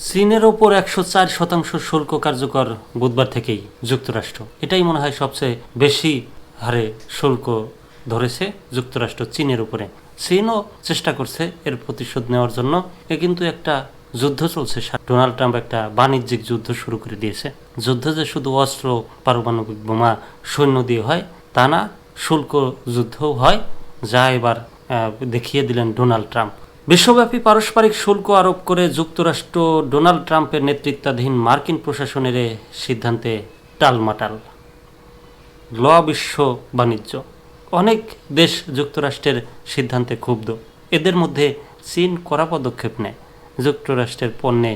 চীনের ওপর একশো চার শতাংশ শুল্ক কার্যকর বুধবার থেকেই যুক্তরাষ্ট্র। এটাই মনে হয় সবচেয়ে বেশি হারে শুল্ক ধরেছে যুক্তরাষ্ট্র চীনের উপরে। চীনও চেষ্টা করছে এর প্রতিশোধ নেওয়ার জন্য। এ কিন্তু একটা যুদ্ধ চলছে। ডোনাল্ড ট্রাম্প একটা বাণিজ্যিক যুদ্ধ শুরু করে দিয়েছে। যুদ্ধ যে শুধু অস্ত্র, পারমাণবিক বোমা, সৈন্য দিয়ে হয়, তা না, শুল্ক যুদ্ধও হয়। যা এবার দেখিয়ে দিলেন ডোনাল্ড ট্রাম্প। বিশ্বব্যাপী পারস্পরিক শুল্ক আরোপ করে যুক্তরাষ্ট্র ডোনাল্ড ট্রাম্পের নেতৃত্বাধীন মার্কিন প্রশাসনের সিদ্ধান্তে টালমাটাল। ল বিশ্ব বাণিজ্য। অনেক দেশ যুক্তরাষ্ট্রের সিদ্ধান্তে ক্ষুব্ধ। এদের মধ্যে চীন কড়া পদক্ষেপ নেয়। যুক্তরাষ্ট্রের পণ্যে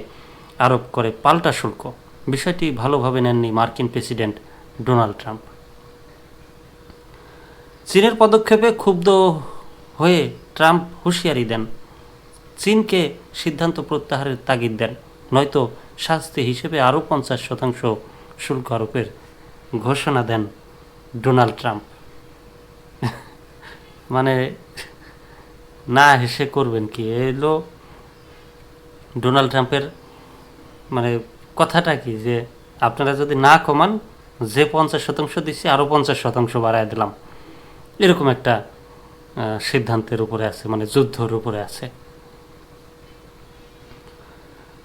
আরোপ করে পাল্টা শুল্ক। বিষয়টি ভালোভাবে নেননি মার্কিন প্রেসিডেন্ট ডোনাল্ড ট্রাম্প। চীনের পদক্ষেপে ক্ষুব্ধ হয়ে ট্রাম্প হুঁশিয়ারি দেন। চীনকে সিদ্ধান্ত প্রত্যাহারের তাগিদ দেন। নয়তো শাস্তি হিসেবে আরও পঞ্চাশ শতাংশ শুল্ক আরোপের ঘোষণা দেন ডোনাল্ড ট্রাম্প। মানে না হেসে করবেন কি? এলো ডোনাল্ড ট্রাম্পের মানে কথাটা কি? যে আপনারা যদি না কমান, যে পঞ্চাশ শতাংশ দিচ্ছি আরও পঞ্চাশ শতাংশ বাড়ায় দিলাম। এরকম একটা সিদ্ধান্তের উপরে আছে মানে যুদ্ধর উপরে আছে।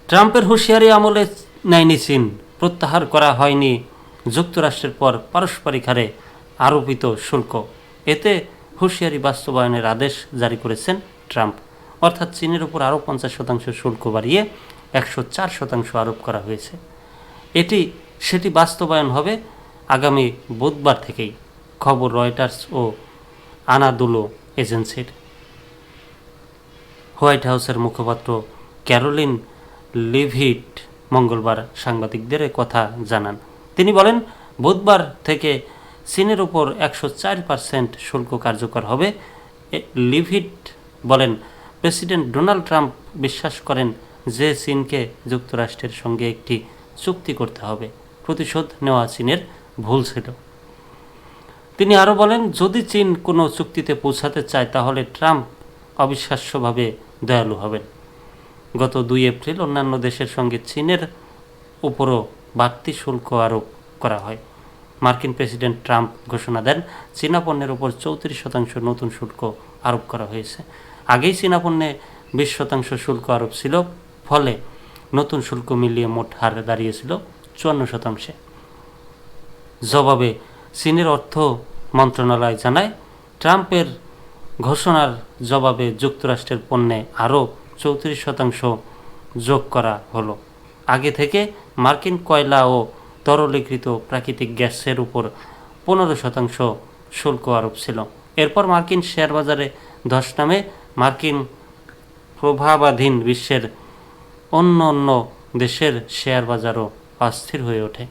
ট্রাম্পের হুঁশিয়ারি আমলে নেয়নি চীন, প্রত্যাহার করা হয়নি যুক্তরাষ্ট্রের পর পারস্পরিক হারে আরোপিত শুল্ক। এতে হুঁশিয়ারি বাস্তবায়নের আদেশ জারি করেছেন ট্রাম্প। অর্থাৎ চীনের উপর আরও পঞ্চাশ শতাংশ শুল্ক বাড়িয়ে একশো চার শতাংশ আরোপ করা হয়েছে। এটি, সেটি বাস্তবায়ন হবে আগামী বুধবার থেকেই, খবর রয়টার্স ও আনাদুলো এজেন্সির। হোয়াইট হাউসের মুখপাত্র ক্যারোলিন লিভিট মঙ্গলবার সাংবাদিকদের কথা জানান। তিনি বলেন, বুধবার থেকে চীনের উপর একশো চার পার্সেন্ট শুল্ক কার্যকর হবে। লিভিট বলেন, প্রেসিডেন্ট ডোনাল্ড ট্রাম্প বিশ্বাস করেন যে চীনকে যুক্তরাষ্ট্রের সঙ্গে একটি চুক্তি করতে হবে। প্রতিশোধ নেওয়া চীনের ভুল ছিল। তিনি আরও বলেন, যদি চীন কোনো চুক্তিতে পৌঁছাতে চায়, তাহলে ট্রাম্প অবিশ্বাস্যভাবে দয়ালু হবেন। গত দুই এপ্রিল অন্যান্য দেশের সঙ্গে চীনের উপরও বাড়তি শুল্ক আরোপ করা হয়। মার্কিন প্রেসিডেন্ট ট্রাম্প ঘোষণা দেন, চীনা পণ্যের উপর চৌত্রিশ শতাংশ নতুন শুল্ক আরোপ করা হয়েছে। আগেই চীনা পণ্যে বিশ শতাংশ শুল্ক আরোপ ছিল, ফলে নতুন শুল্ক মিলিয়ে মোট হারে দাঁড়িয়েছিল চুয়ান্ন শতাংশে। জবাবে চীনের অর্থ মন্ত্রণালয় জানায়, ট্রাম্পের ঘোষণার জবাবে যুক্তরাষ্ট্রের পণ্যে আরও চৌত্রিশ শতাংশ যোগ করা হলো। আগে থেকে মার্কিন কয়লা ও তরলীকৃত প্রাকৃতিক গ্যাসের উপর পনেরো শতাংশ শুল্ক আরোপ ছিল। এরপর মার্কিন শেয়ার বাজারে ধস নামে মার্কিন প্রভাবাধীন বিশ্বের অন্য অন্য দেশের শেয়ার বাজারও অস্থির হয়ে ওঠে।